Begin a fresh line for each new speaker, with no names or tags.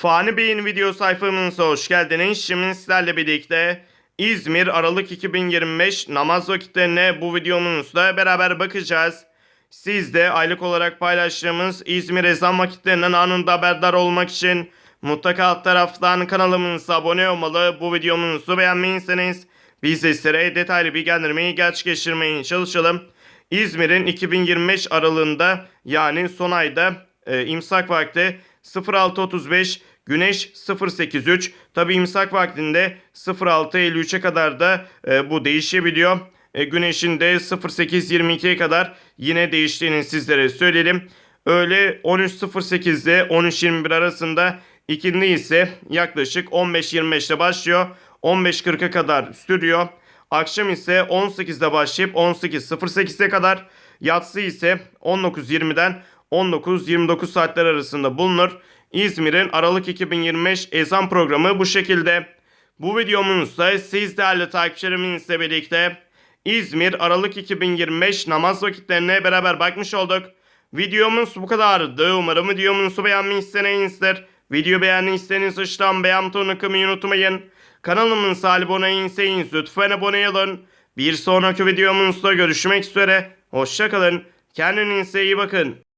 Fani Bey'in video sayfamıza hoş geldiniz. Şimdi sizlerle birlikte İzmir Aralık 2025 namaz vakitlerine bu videomuzda beraber bakacağız. Siz de aylık olarak paylaştığımız İzmir ezan vakitlerinden anında haberdar olmak için mutlaka alt taraftan kanalımıza abone olmalı. Bu videomuzu beğenmeyirseniz biz de sizlere detaylı bilgilendirmeyi gerçekleştirmeye çalışalım. İzmir'in 2025 aralığında yani son ayda e, imsak vakti 06.35 Güneş 0.83 tabi imsak vaktinde 06.53'e kadar da e, bu değişebiliyor. E, güneşin de 08.22'ye kadar yine değiştiğini sizlere söyleyelim. Öğle 13.08'de 13.21 arasında ikindi ise yaklaşık 15.25'te başlıyor. 15.40'a kadar sürüyor. Akşam ise 18'de başlayıp 18.08'e kadar yatsı ise 19.20'den 19-29 saatler arasında bulunur. İzmir'in Aralık 2025 ezan programı bu şekilde. Bu videomuzda siz değerli takipçilerimizle birlikte İzmir Aralık 2025 namaz vakitlerine beraber bakmış olduk. Videomuz bu kadardı. Umarım videomuzu beğenmişsinizdir. Video beğendiyseniz aşağıdan beğen butonuna kılmayı unutmayın. Kanalımıza abone değilseniz lütfen abone olun. Bir sonraki videomuzda görüşmek üzere. Hoşçakalın. Kendinize iyi bakın.